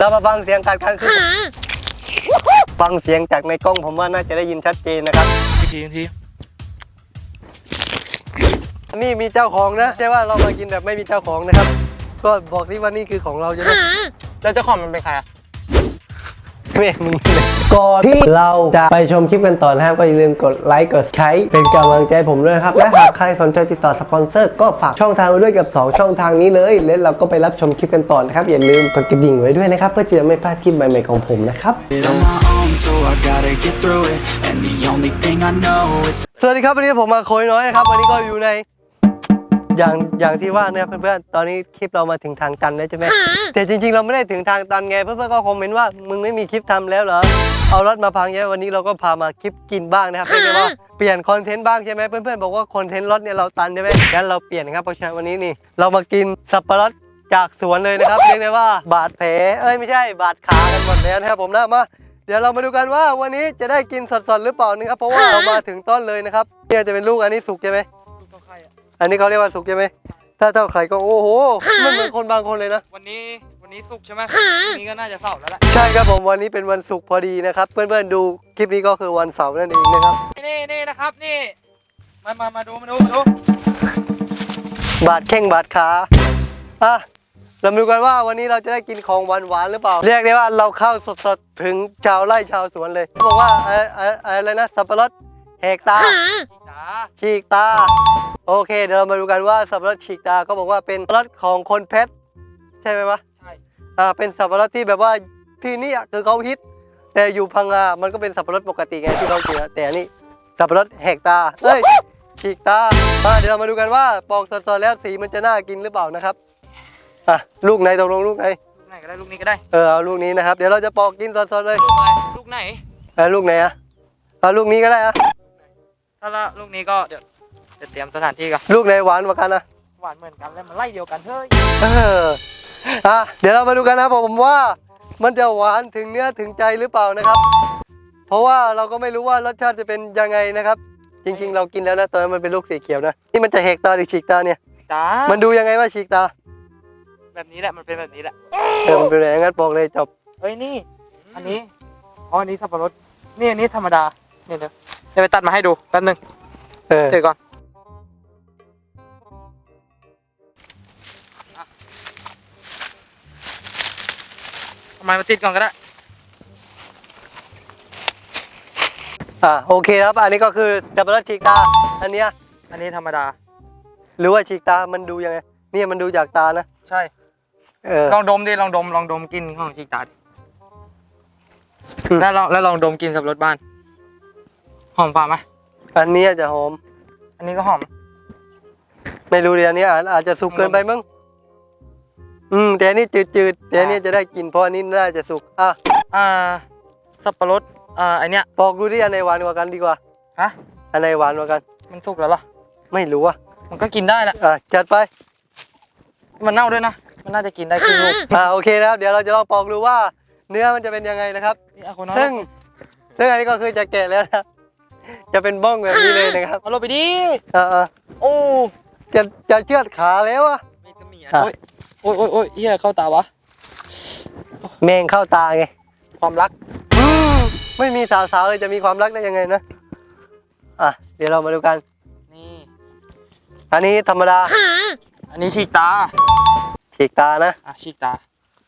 เรามาฟังเสียงการการขึ้นฟังเสียงจากในกล้องผมว่าน่าจะได้ยินชัดเจนนะครับ อีกทีอีกทีนี่มีเจ้าของนะใช่ว่าเรามากินแบบไม่มีเจ้าของนะครับ ก็บอกที่ว่านี่คือของเราใช่ไหมแล้วเจ้าของมันเป็นใครอะ เมฆมึงเลยก่อนที่เราจะไปชมคลิปกันต่อนะครับก็อย่าลืมกดไลค์กดใช้เป็นกำลังใจผมด้วยนะครับและหากใครสนใจติดต่อสปอนเซอร์ก็ฝากช่องทางไว้ด้วยกับ 2 ช่องทางนี้เลย และเราก็ไปรับชมคลิปกันต่อนะครับอย่าลืมกดกระดิ่งไว้ด้วยนะครับเพื่อจะไม่พลาดคลิปใหม่ๆของผมนะครับ on my own, so I gotta get through it. And the only thing I know is สวัสดีครับวันนี้ผมมาโคยน้อยนะครับวันนี้ก็อยู่ใน อย่างอย่างที่ว่านะครับเพื่อนๆ ตอนนี้คลิปเรามาถึงทางตันแล้วใช่ไหมแต่จริงๆ เราไม่ได้ถึงทางตันไง เพื่อนๆ ก็คอมเมนต์ว่ามึงไม่มีคลิปทำแล้วเหรอ เอารถมาพังใช่ไหมวันนี้เราก็พามาคลิปกินบ้างนะครับเรียกได้ว่าเปลี่ยนคอนเทนต์บ้างใช่ไหมเพื่อนๆ บอกว่าคอนเทนต์รถเนี่ยเราตันใช่ไหมงั้นเราเปลี่ยนครับเพราะฉะนั้นวันนี้นี่เรามากินสับปะรดจากสวนเลยนะครับเรียกได้ว่าบาดแผลเอ้ยไม่ใช่บาดขากันหมดแล้วนะครับผมนะมาเดี๋ยวเรามาดูกันว่าวันนี้จะได้กินสดๆหรือเปล่านะครับเพราะว่าเรามาถึงต้นเลยนะครับเนี่ยจะเป็นลูกอันนี้สุกใช่ไหมลูกเท่าใคร อะอันนี้เขาเรียกว่าสุกใช่ไหม ถ้าเท่าไข่ก็โอ้โห มันเหมือนคนบางคนเลยนะ วันนี้วันนี้สุกร์ใช่ไหมวันนี้ก็น่าจะเสาร์แล้วแหละใช่ครับผมวันนี้เป็นวันศุกร์พอดีนะครับ เพื่อนๆดูคลิปนี้ก็คือวันเสาร์นั่นเองนะครับ นี่นี่นะครับนี่ มามามาดูมาดูมาดูบาดแข้งบาดขาอะเรามาดูกันว่าวันนี้เราจะได้กินของหวานๆหรือเปล่า เรียกได้ว่าเราเข้าสดๆถึงชาวไร่ชาวสวนเลยเขาบอกว่าเอ่อเอ่ออะไรนะสับปะรดแหกตา จ๋าฉีกตา โอเค เดี๋ยวเรามาดูกันว่าสับปะรดฉีกตาก็บอกว่าเป็นสับปะรดของคนเพชรใช่ไหมวะใช่อ่าเป็นสับปะรดที่แบบว่าที่นี่อะคือเขาฮิต แต่อยู่พังงามันก็เป็นสับปะรดปกติไงที่เขากินอะแต่อันนี่สับปะรดแหกตาเอ้ยฉีกตาอ่าเดี๋ยวเรามาดูกันว่าปอกสดๆแล้วสีมันจะน่ากินหรือเปล่านะครับอะลูกไหนตกลงลูกไหนลูกไหนก็ได้ลูกนี้ก็ได้เออเอาลูกนี้นะครับเดี๋ยวเราจะปอกกินสดๆเลยลูกอะไรลูกไหนเออลูกไหนอะเอาลูกนี้ก็ได้อะ ถ้าละลูกนี้ก็เดี๋ยวจะเตรียมสถานที่ก่อนลูกไหนหวานกว่ากันอะหวานเหมือนกันแล้วมันไล่เดียวกันเฮ้ยเอออะเดี๋ยวเรามาดูกันนะครับผมว่ามันจะหวานถึงเนื้อถึงใจหรือเปล่านะครับ เพราะว่าเราก็ไม่รู้ว่ารสชาติจะเป็นยังไงนะครับ จริง ๆ เรากินแล้วนะตอนนั้นมันเป็นลูกสีเขียวนะนี่มันจะแหกตาหรือฉีกตาเนี่ยจ๋ามันดูยังไงว่าฉีกตา แบบนี้แหละมันเป็นแบบนี้แหละเออมันเป็นอย่างนั้นบอกเลยจบเฮ้ยนี่ อันนี้อ๋ออันนี้สับปะรดนี่อันนี้ธรรมดาเนี่ยเดี๋ยว เดี๋ยวไปตัดมาให้ดูแป๊บนึงเออถือก่อนอะทำไมมาติดก่อนก็ได้ อะโอเคครับ อันนี้ก็คือจับปะรดฉีกตา อันเนี้ยอันนี้ธรรมดา หรือว่าฉีกตา มันดูยังไง เนี่ยมันดูจากตานะ ใช่ เออ ลองดมดิ ลองดม ลองดมกลินของชิกตาดิอืมแล้วลองแล้วลองดมกลินสับปะรดบ้านห อมฝ่าไหมอันเนี้ยจะหอม อันนี้ก็หอม ไม่รู้เดี๋ยวนี้อาจอาจจะสุกเกินไปมั้ง อืม แต่อันนี้จืดๆ แต่อันนี้จะได้กินเพราะอันนี้น่าจะสุก อะ อ่า สับปะรด อ่าไอเนี้ยปอกดูที่อันไหนหวานกว่ากันดีกว่า ฮะ อันไหนหวานกว่ากัน มันสุกแล้วเหรอ ไม่รู้อะ มันก็กินได้แหละ อะจัดไป มันเน่าด้วยนะ มันน่าจะกินได้ครึ่งลูก อ่า โอเคนะครับ เดี๋ยวเราจะลองปอกดูว่า เนื้อมันจะเป็นยังไงนะครับนี่เอาคนน้อยซึ่งซึ่งอันนี้ก็คือจะแกะแล้วนะครับ จะเป็นบ้องแบบนี้เลยนะครับเอาลงไปดิอ่าโอ้ๆจะจะเชือดขาแล้วอะมีก็มีอะโอ้ยโอ้ยโอ้ยโอ้ยเฮียเข้าตาวะแมงเข้าตาไงความรักอืมไม่มีสาวๆเลยจะมีความรักได้ยังไงนะอะเดี๋ยวเรามาดูกันนี่อันนี้ธรรมดา อันนี้ฉีกตาฉีกตานะอะฉีกตา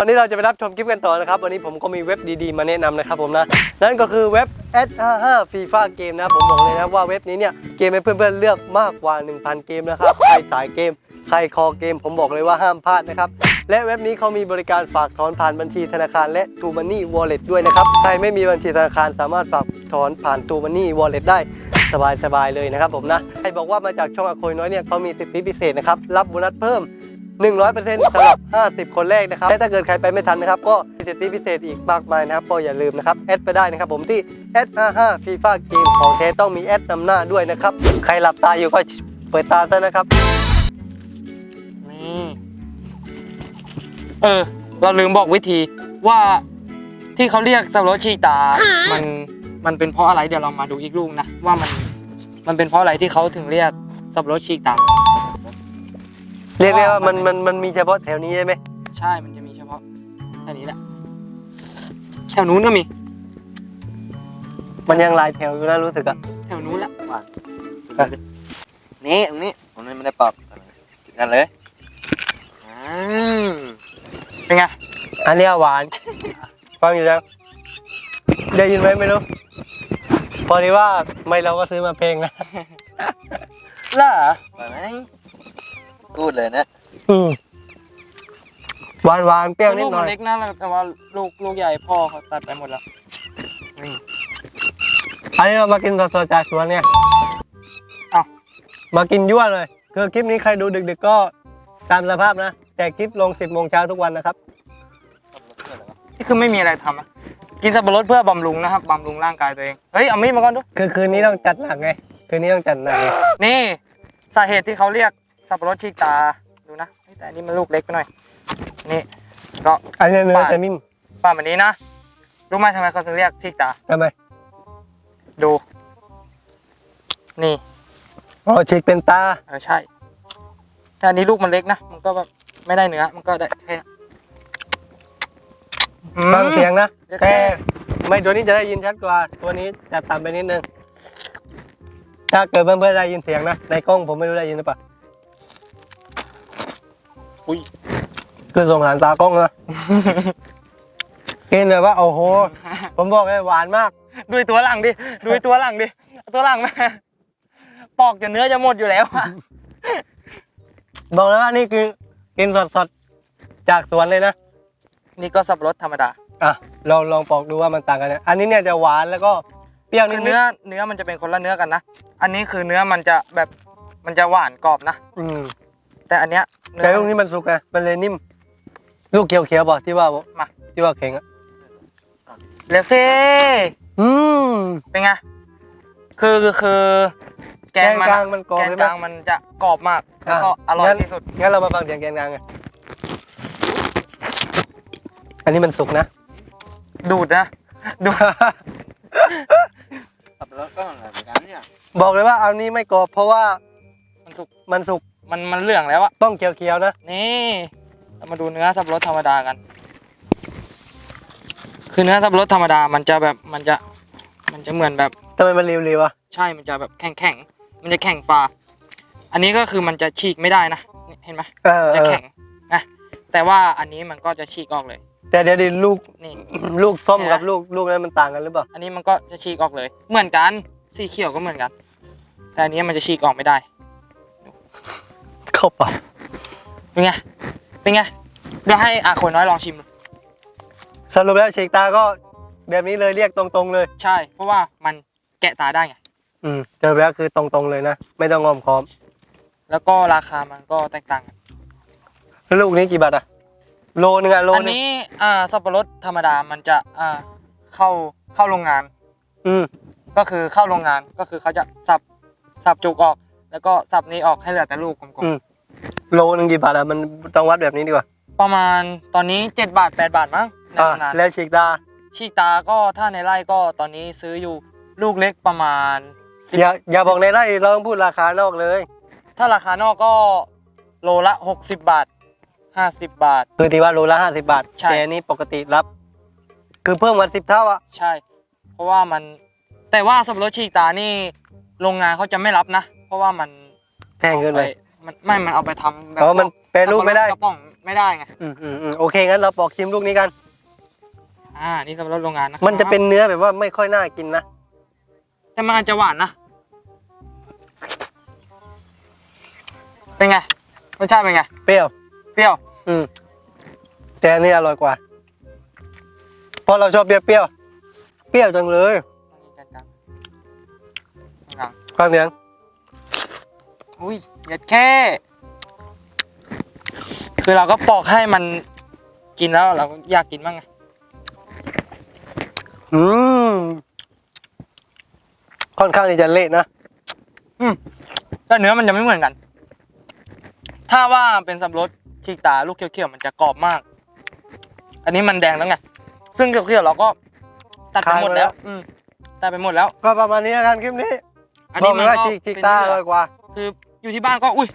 วันนี้เราจะไปรับชมคลิปกันต่อนะครับ วันนี้ผมก็มีเว็บดีๆ มาแนะนำนะครับผมนะ นั่นก็คือเว็บ S55 FIFA Game นะผมบอกเลยนะว่าเว็บนี้เนี่ยเกมให้เพื่อนๆเลือกมากกว่า 1,000 เกมนะครับ ใครสายเกม ใครคอเกม ผมบอกเลยว่าห้ามพลาดนะครับและเว็บนี้เขามีบริการฝากถอนผ่านบัญชีธนาคารและ t ูมันนี่ Wallet ด้วยนะครับ ใครไม่มีบัญชีธนาคารสามารถฝากถอนผ่าน t ูมันนี่ Wallet ได้สบายๆเลยนะครับผมนะ ใครบอกว่ามาจากช่องอโคยน้อยเนี่ยเขามีสิทธิพิเศษนะครับ รับโบนัสเพิ่ม 100%สำหรับ 50 คนแรกนะครับ และถ้าเกิดใครไปไม่ทันนะครับ ก็มีสิทธิพิเศษอีกมากมายนะครับ ก็อย่าลืมนะครับ แอดไปได้นะครับผมที่ S55 FIFA Game ของแท้ต้องมีแอดนำหน้าด้วยนะครับ ใครหลับตาอยู่ก็เปิดตาซะนะครับ นี่เออ เราลืมบอกวิธีว่าที่เขาเรียกสับปะรดฉีกตา มันมันเป็นเพราะอะไรเดี๋ยวเรามาดูอีกลูกนะ ว่ามันมันเป็นเพราะอะไรที่เขาถึงเรียกสับปะรดฉีกตา เรียกได้ว่ามันมันมันมีเฉพาะแถวนี้ใช่ไหมใช่มันจะมีเฉพาะแค่นี้แหละถวนู้นก็มี มันยังลายแถวอยู่นะรู้สึกอะแถวนู้นละนี่ตรงนี้ผมไม่ได้ปอกกินกันเลยอืมเป็นไงอันเนี้ยหวานฟังอยู่ยังได้ยินไหมไม่รู้พอดีว่าไม่เราก็ซื้อมาเพลงนะล่ะไปไหม กูดเลยนะอืมหวานหวานๆเปรี้ยวนิลูดกหน่มัอนยเล็กนะแต่ว่าลูกลูกใหญ่พ่อเขาตัดไปหมดแล้วนี่อันนี้เรามากินสดๆจากสวนเนี่ยเอ้ามากินยั่วเลย คือคลิปนี้ใครดูดึกๆก็ตามสภาพนะ แต่คลิปลง 10โมงเช้าทุกวันนะครับ นี่คือไม่มีอะไรทำอะกินสับปะรดเพื่อบำรุงนะครับบำรุงร่างกายตัวเองเฮ้ยเอามีดมาก่อนดูคือคืนนี้ต้องจัดหนักไง คืนนี้ต้องจัดหนักไงนี่สาเหตุที่เขาเรียก สับปะรดชีกตาดูนะเฮ้ยแต่อันนี้มันลูกเล็กไปหน่อย นี่ก็อันนี้เนื้อฝาดจะนิ่มประมาณนี้นะรู้ไหมทำไมเขาถึงเรียกชีกตาทำไมดู นี่อ๋อฉีกเป็นตาเออใช่แต่อันนี้ลูกมันเล็กนะมันก็แบบไม่ได้เนื้อมันก็ได้แค่นี้อืมฟังเสียงนะเดี๋ยวแต่ไม่ตัวนี้จะได้ยินชัดกว่า ตัวนี้จะต่ำไปนิดนึงถ้าเกิดเพื่อนๆได้ยินเสียงนะในกล้องผมไม่รู้ได้ยินหรือเปล่า อุ้ยคือส่งหานตากล้องนะกินเลยว่าโอ้โห ผมบอกเลยหวานมาก ดูไอ้ตัวหลังดิ ดูไอ้ตัวหลังดิเอาตัวหลังมาปอกจนเนื้อจะหมดอยู่แล้วอะบอกเลยว่านี่คือกินสดๆ จากสวนเลยนะ นี่ก็สับปะรดธรรมดา อะลองลองปอกดูว่ามันต่างกันนะอันนี้เนี่ยจะหวานแล้วก็เปรี้ยวนิคืดอๆเนื้อเนื้อมันจะเป็นคนละเนื้อกันนะ อันนี้คือเนื้อมันจะแบบมันจะหวานกรอบนะ อืม แต่อันเนี้ยเนื้แต่ลูกนี้มันสุกไงมันเลยนิ่ม ลูกเขียวๆบอกที่ว่ามา ที่ว่าแข็งอะเลฟเฟ่อืม เป็นไงคือคือคือ แกนมันกลาอะงมันกรอบแกนใช่กไหมลางมันจะกรอบมากแล้วก็อะอร่อยงั้นที่สุด งั้นเรามาฟังเสียงแกนกลางไงอันนี้มันสุกนะ ดูดนะดูด ขับรถก็เหมือนกันเนี่ย บอกเลยว่าอันนี้ไม่กรอบเพราะว่ามันสุก มันสุก มันมันเหลืองแล้วอะต้องเขียวๆนะ นี่เรามาดูเนื้อสับปะรดธรรมดากัน คือเนื้อสับปะรดธรรมดามันจะแบบมันจะมันจะเหมือนแบบทำไมมันเรียวๆวะใช่มันจะแบบแข็งแข็งๆมันจะแข็งฟ้าอันนี้ก็คือมันจะฉีกไม่ได้นะนี่เห็นไหมเออจะเออแข็งนะแต่ว่าอันนี้มันก็จะฉีกออกเลย แต่เดี๋ยวดิลูกนี่ ลูกส้มเนี่ยกับลูกลูกนั้นมันต่างกันหรือเปล่า อันนี้มันก็จะฉีกออกเลย เหมือนกันสีเขียวก็เหมือนกัน แต่อันนี้มันจะฉีกออกไม่ได้ เข้าปากเป็นไง เป็นไง เดี๋ยวให้อาคนน้อยลองชิมดูสรุปแล้วฉีกตาก็แบบนี้เลยเรียกตรงๆเลย ใช่ เพราะว่ามันแกะตาได้ไง อืมสรุปแล้วคือตรงๆเลยนะ ไม่ต้องงอมค้อม แล้วก็ราคามันก็แตกต่างกัน แล้วลูกนี้กี่บาทอะโลนึงอะโลอันนึงนี้อ่าสับปะรดธรรมดา มันจะอ่าเข้าเข้าโรงงาน อืมก็คือเข้าโรงงาน ก็คือเขาจะสับสับจุกออก แล้วก็สับนี้ออกให้เหลือแต่ลูกกลม โลนึงกี่บาทอะมันต้องวัดแบบนี้ดีกว่าๆประมาณตอนนี้ 7 บาท 8 บาทมั้งในอ่าโรงงานแล้วฉีกตาชีกตาก็ถ้าในไร่ก็ตอนนี้ซื้ออยู่ลูกเล็กประมาณ10อย่าอย่าบอกในไร่เราต้องพูดราคานอกเลย ถ้าราคานอกก็โลละ 60 บาท 50 บาท คือที่ว่าโลละห้าสิบบาทใช่ แต่อันนี้ปกติรับ คือเพิ่มมาสิบเท่าอะใช่ เพราะว่ามันแต่ว่าสับปะรดชีกตานี่โรงงานเขาจะไม่รับนะ เพราะว่ามันแพงเกินไป มันไม่ มันเอาไปทำแบบเพราะมันแปรรูปไม่ได้กระป๋องไม่ได้ไง อืมอืมอืมโอเคงั้นเราปอกชิมลูกนี้กัน อ่า นี่สับปะรดโรงงานนะมันจะเป็นเนื้อแบบว่าไม่ค่อยน่ากินนะ แต่มันอาจจะหวานนะ เป็นไง รสชาติเป็นไง เปรี้ยว เปรี้ยว อืมแต่อันนี้อร่อยกว่า เพราะเราชอบเปรี้ยวเปรี้ยวเปรี้ยวจังเลยกลางกลางฟังเสียง อุ้ยเย็ดแค่ คือเราก็ปอกให้มันกินแล้วเราก็อยากกินบ้างไงอืมค่อนข้างที่จะเละนะ แต่เนื้อมันจะไม่เหมือนกัน ถ้าว่าเป็นสับปะรดฉีกตาลูกเขียวๆมันจะกรอบมาก อันนี้มันแดงแล้วไง ซึ่งเขียวๆเราก็ตัดไปหมดแล้ว อืมตัดไปหมดแล้ว ก็ประมาณนี้แล้วกันคลิปนี้อันบอนี้กเลมันยว่าก็ชิชิเป็นต้าอเนื้ร่อยกว่า คือ อยู่ที่บ้านก็อุ้ย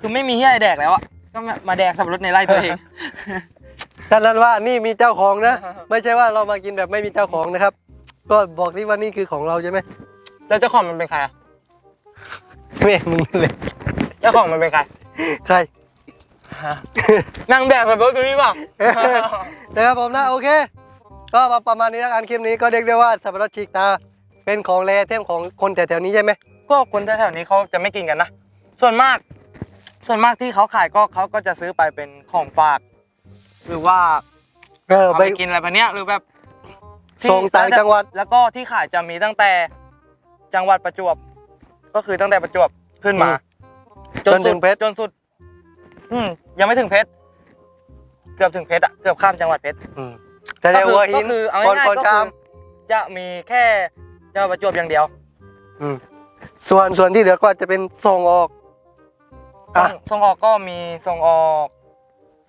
คือไม่มีที่ให้แดกแล้วอะก็มามาแดกสับปะรดในไร่ตัวเองฉะนั้นว่านี่มีเจ้าของนะ ไม่ใช่ว่าเรามากินแบบไม่มีเจ้าของนะครับ ก็บอกที่ว่านี่คือของเราใช่ไหมแล้วเจ้าของมันเป็นใครอะแม่มึงเลยเจ้าของมันเป็นใครใคร นางแบบกับรถตัวนี้เปล่า นะครับผมนะโอเค ก็ประมาณนี้แล้วกันคลิปนี้ก็เรียกได้ว่าสับปะรดฉีกตา เป็นของแรเทมของคนแถวๆนี้ใช่ไหมก็คนแถวๆนี้เขาจะไม่กินกันนะ ส่วนมาก ส่วนมากที่เขาขายก็เขาก็จะซื้อไปเป็นของฝาก หรือว่าเออเอาไปไปกินอะไรแบบเนี้ยหรือแบบที่ส่งต่างจังหวัด แล้วก็ที่ขายจะมีตั้งแต่จังหวัดประจวบ ก็คือตั้งแต่ประจวบขึ้นมา จนถึงเพชร จนสุด อืมยังไม่ถึงเพชรเกือบถึงเพชรอะเกือบข้ามจังหวัดเพชร อืมแต่ในหัวหิก็นคือเอาก่อนง่ายก่อนๆก็ชาคืมอจะมีแค่จังหวัดประจวบอย่างเดียวมส่วนส่วนที่เหลือก็จะเป็นส่งออก ส่อะงส่งออกก็มีส่งออก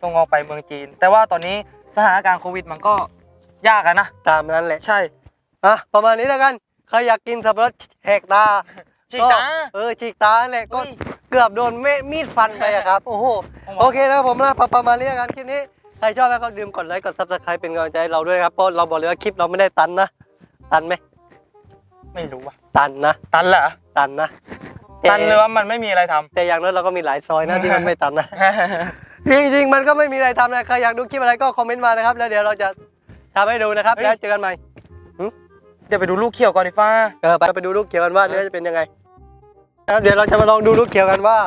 ส่งออกไปเมืองจีน แต่ว่าตอนนี้สถานการณ์โควิดมันก็ยากอะนะ ตามนั้นแหละ ใช่อะประมาณนี้แล้วกัน ใครอยากกินสับปะรดแหกตาชิตา เออฉีกตานั่นแหละก็เฮ้ยเกือบโดนเมมีดฟันไปอะครับ โอ้โห โอเคนะครับผมนะประประมาณนี้แล้วกันคลิปนี้ ใครชอบแล้วก็ลืมกดไลค์ กดซับสไครป์เป็นกำลังใจให้เราด้วยนะครับ เพราะเราบอกเลยว่าคลิปเราไม่ได้ตันนะ ตันไหม ไม่รู้ว่ะ ตันนะ ตันเหรอ ตันนะ ตันเลยว่ามันไม่มีอะไรทำแต่อย่างน้อยเราก็มีหลายซอยนะที่มันไม่ตันนะจริงๆมันก็ไม่มีอะไรทำนะใครอยากดูคลิปอะไรก็คอมเมนต์มานะครับ แล้วเดี๋ยวเราจะทำให้ดูนะครับเฮ้ยแล้วเจอกันใหม่เดี๋ยวไปดูลูกเขียวก่อนดีฟ้าเออไปไปดูลูกเขียวกันว่าเนื้อจะเป็นยังไงครับเดี๋ยวเราจะมาลองดูลูกเขียวกันว่า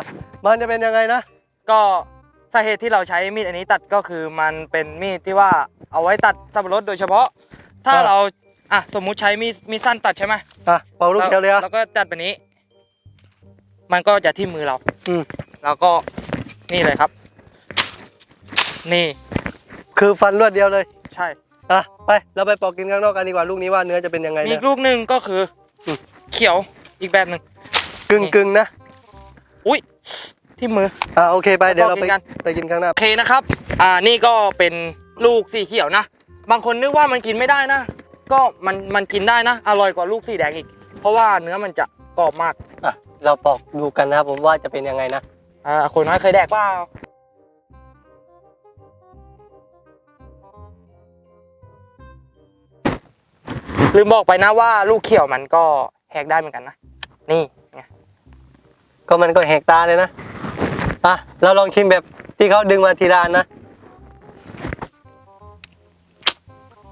มันจะเป็นยังไงนะก็สาเหตุที่เราใช้มีดอันนี้ตัดก็คือมันเป็นมีดที่ว่าเอาไว้ตัดสับปะรดโดยเฉพาะ ถ้าอ่าเราอะสมมุติใช้มีดมีดสั้นตัดใช่ไหมอะเป่าลูกเขียวเลยอะแล้วก็ตัดแบบนี้ มันก็จะที่มือเรา อืม แล้วก็นี่เลยครับ นี่คือฟันรวดเดียวเลยใช่ อะไปเราไปปอกกินข้างนอกกันดีกว่าลูกนี้ว่าเนื้อจะเป็นยังไงมีอีนะกลูกหนึ่งก็คืออม เขียวอีกแบบหนึ่งกึ่งกึ่งๆนะอุ้ยที่มือ อะโอเคไปเดี๋ยวเราไปปอกกินกัน ไปกินข้างหน้า โอเคนะครับ อ่า นี่ก็เป็นลูกสีเขียวนะ บางคนนึกว่ามันกินไม่ได้นะ ก็มันมันกินได้นะ อร่อยกว่าลูกสีแดงอีก เพราะว่าเนื้อมันจะกรอบมากอะ เราปอกดูกันนะครับผมว่าจะเป็นยังไงนะอ่าคนน้อยเคยแดกเปล่าลืมบอกไปนะว่าลูกเขียวมันก็แหกได้เหมือนกันนะ นี่ไงก็มันก็แหกตาเลยนะอะเราลองชิมแบบที่เขาดึงมาทีละอันนะ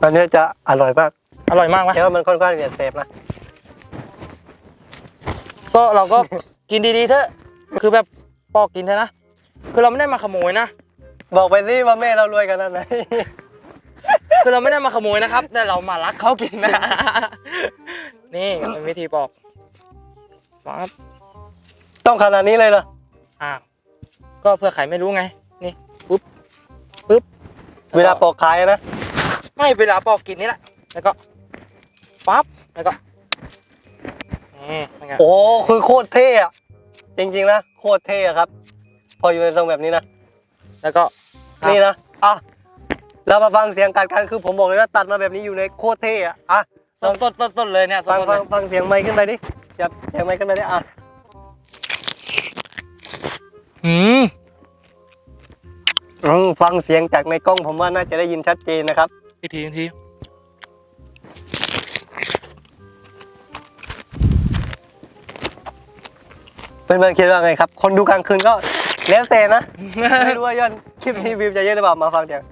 ตอนนี้จะอร่อยมาก อร่อยมากไหมแต่ว่ามันค่อนข้างจะเสพนะ ก็เราก็กินดีๆเถอะ คือแบบปอกกินเถอะนะ คือเราไม่ได้มาขโมยนะ บอกไปสิว่าแม่เรารวยขนาดไหนคือเราไม่ได้มาขโมยนะครับ แต่เรามารักเขากินนะ นี่เป็นวิธีปอกปั๊บต้องขนาดนี้เลยเหรออ่าก็เพื่อใครไม่รู้ไง นี่ปุ๊บปุ๊บเวลาปอกขายอะนะ ไม่เวลาปอกกินนี่แหละ แล้วก็ปั๊บแล้วก็ นี่เป็นไงโอ้คือโคตรเท่อะจริงๆนะโคตรเท่อะครับ พออยู่ในทรงแบบนี้นะแล้วก็ครับ นี่นะอะเรามาฟังเสียงกัดกันคือผมบอกเลยว่าตัดมาแบบนี้อยู่ในโคตรเท่อะอะสดสดสดสดเลยเนี่ยสดฟังสดฟัเลงยฟังเสียงไมค์ขึ้นไปดิจับเสียงไมค์ขึ้นไปดิอะอืมอืมฟังเสียงจากในกล้องผมว่าน่าจะได้ยินชัดเจนนะครับอีกทีอีกที เพื่อนๆคิดว่าไงครับ คนดูกลางคืนก็แล้วแต่นะ ไม่รู้ว่ายอดคลิปนี้วิวจะเยอะหรือเปล่ามาฟังเสียง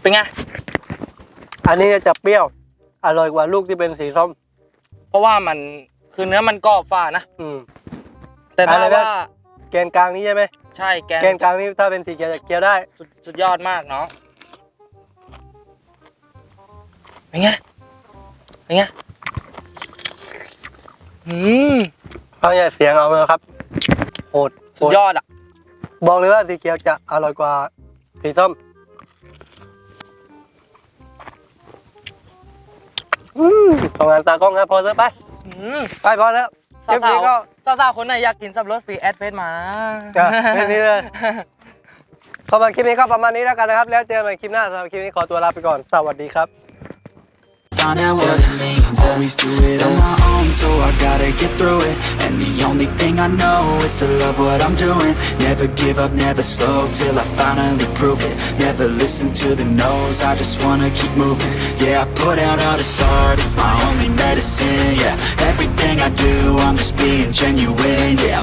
เป็นไง อันนี้จะเปรี้ยว อร่อยกว่าลูกที่เป็นสีส้ม เพราะว่ามันคือเนื้อมันกรอบฝ่านะ อืม แต่ถ้าอะไรนะ ว่าแกนกลางนี้ใช่ไหมใช่แกนแกนกลางนี้ถ้าเป็นสีเขียวจะเคี้ยวได้ สุดสุดยอดมากเนาะเป็นไงเป็นไง อืมเอาเนี่ยเสียงเอาเลยครับโหดโหสุดยอดอะ บอกเลยว่าสีเขียวจะอร่อยกว่าสีส้มอืมทำงานตากล้องครับพอเถอะไปอืมไปพอแล้วคลิปสานี้วก็ๆสาวๆคนไหนอยากกินสับปะรดฟรีแอดเฟซมาอะแค่นี้เลยขอมาคลิปนี้ก็ประมาณนี้แล้วกันนะครับ แล้วเจอกันใหม่คลิปหน้าสำหรับคลิปนี้ขอตัวลาไปก่อน สวัสดีครับ Find out what it means. Always do it on my own, so I gotta get through it. And the only thing I know is to love what I'm doing. Never give up, never slow till I finally prove it. Never listen to the no's, I just wanna keep moving. Yeah, I put out all this art, it's my only medicine Yeah, everything I do, I'm just being genuine Yeah, I'm